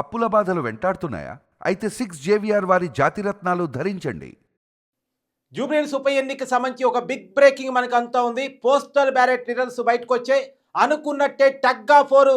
అప్పుల బాధలు వెంటాడుతున్నాయా? అయితే సిక్స్ జేవిఆర్ వారి జాతిరత్నాలు ధరించండి. జూబ్లీహిల్స్ ఉప ఎన్నిక సంబంధించి ఒక బిగ్ బ్రేకింగ్ మనకు అంతా ఉంది. పోస్టల్ బ్యాలెట్ రిజల్ట్స్ బయటకు వచ్చాయి అనుకున్నట్టే tug of war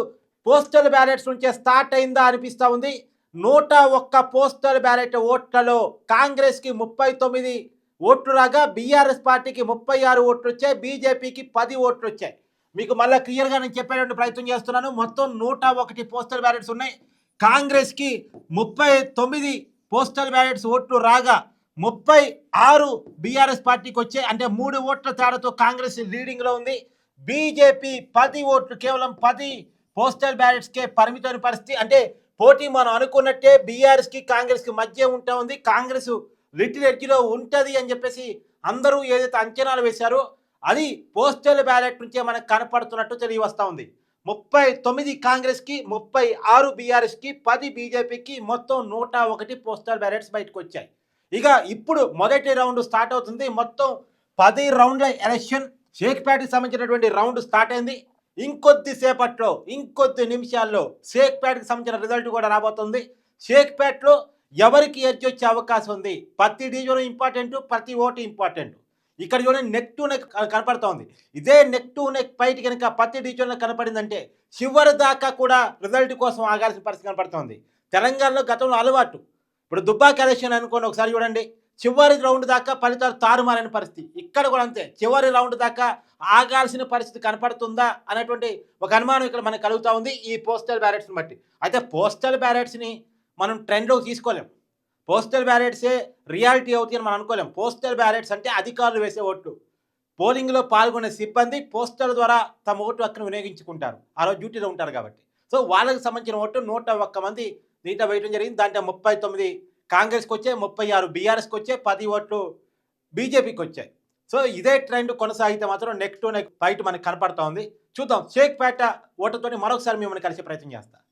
postal ballots నుంచే స్టార్ట్ అయిందా అనిపిస్తూ ఉంది. నూట ఒక్క పోస్టల్ బ్యాలెట్ ఓట్లలో కాంగ్రెస్కి ముప్పై తొమ్మిది ఓట్లు రాగా బీఆర్ఎస్ పార్టీకి ముప్పై ఆరు ఓట్లు వచ్చాయి. బీజేపీకి పది ఓట్లు వచ్చాయి. మీకు మళ్ళీ క్లియర్గా నేను చెప్పేటువంటి ప్రయత్నం చేస్తున్నాను. మొత్తం నూట ఒకటి పోస్టల్ బ్యాలెట్స్ ఉన్నాయి. కాంగ్రెస్కి ముప్పై తొమ్మిది పోస్టల్ బ్యాలెట్స్ ఓట్లు రాగా ముప్పై ఆరు బీఆర్ఎస్ పార్టీకి వచ్చాయి. అంటే మూడు ఓట్ల తేడాతో కాంగ్రెస్ లీడింగ్లో ఉంది. బీజేపీ పది ఓట్లు కేవలం పది పోస్టల్ బ్యాలెట్స్కే పరిమితమైన పరిస్థితి. అంటే పోటీ మనం అనుకున్నట్టే బీఆర్ఎస్కి కాంగ్రెస్కి మధ్య ఉంటా ఉంది. కాంగ్రెస్ లిటిల్ ఎడ్జ్లో ఉంటుంది అని చెప్పేసి అందరూ ఏదైతే అంచనాలు వేశారో అది పోస్టల్ బ్యాలెట్ నుంచే మనకు కనపడుతున్నట్టు తెలియవస్తూ ఉంది. ముప్పై తొమ్మిది కాంగ్రెస్కి ముప్పై ఆరు బీఆర్ఎస్కి పది బీజేపీకి మొత్తం నూట ఒకటి పోస్టల్ బ్యాలెట్స్ బయటకు వచ్చాయి ఇక ఇప్పుడు మొదటి రౌండ్ స్టార్ట్ అవుతుంది. మొత్తం పది రౌండ్ల ఎలక్షన్. షేక్పేటకి సంబంధించినటువంటి రౌండ్ స్టార్ట్ అయింది. ఇంకొద్ది సేపట్లో ఇంకొద్ది నిమిషాల్లో షేక్పేటకి సంబంధించిన రిజల్ట్ కూడా రాబోతుంది. షేక్పేట్లో ఎవరికి ఎడ్జ్ వచ్చే అవకాశం ఉంది? ప్రతి డివిజన్ ఇంపార్టెంట్ ప్రతి ఓటు ఇంపార్టెంట్. ఇక్కడ చూడండి నెక్ టు నెక్ కనపడుతోంది ఇదే నెక్ టు నెక్ పైకి కనుక పత్తి డివిజన్లో కనపడిందంటే చివరి దాకా కూడా రిజల్ట్ కోసం ఆగాల్సిన పరిస్థితి కనపడుతోంది తెలంగాణలో గతంలో అలవాటు. ఇప్పుడు దుబ్బాక ఎలక్షన్ అనుకోండి ఒకసారి చూడండి. చివరి రౌండ్ దాకా ఫలితాలు తారుమారైన పరిస్థితి. ఇక్కడ కూడా అంతే. చివరి రౌండ్ దాకా ఆగాల్సిన పరిస్థితి కనపడుతుందా అనేటువంటి ఒక అనుమానం ఇక్కడ మనకు కలుగుతూ ఉంది ఈ పోస్టల్ బ్యారెట్స్ని బట్టి. అయితే పోస్టల్ బ్యారెట్స్ని మనం ట్రెండ్లోకి తీసుకోలేం. పోస్టల్ బ్యాలెట్సే రియాలిటీ అవుతాయి అని మనం అనుకోలేం. పోస్టల్ బ్యాలెట్స్ అంటే అధికారులు వేసే ఓట్లు. పోలింగ్లో పాల్గొనే సిబ్బంది పోస్టల్ ద్వారా తమ ఓటు హక్కును వినియోగించుకుంటారు. ఆ రోజు డ్యూటీలో ఉంటారు కాబట్టి. సో వాళ్ళకి సంబంధించిన ఓటు నూట ఒక్క మంది దీంట్లో వేయడం జరిగింది. దాంట్లో ముప్పై తొమ్మిది కాంగ్రెస్కి వచ్చాయి ముప్పై ఆరు బీఆర్ఎస్కి వచ్చాయి పది ఓట్లు బీజేపీకి వచ్చాయి. సో ఇదే ట్రెండ్ కొనసాగితే మాత్రం నెక్ టు నెక్ ఫైట్ మనకు కనపడుతోంది చూద్దాం. షేక్ పేట ఓటుతోని మరొకసారి మిమ్మల్ని కలిసే ప్రయత్నం చేస్తాను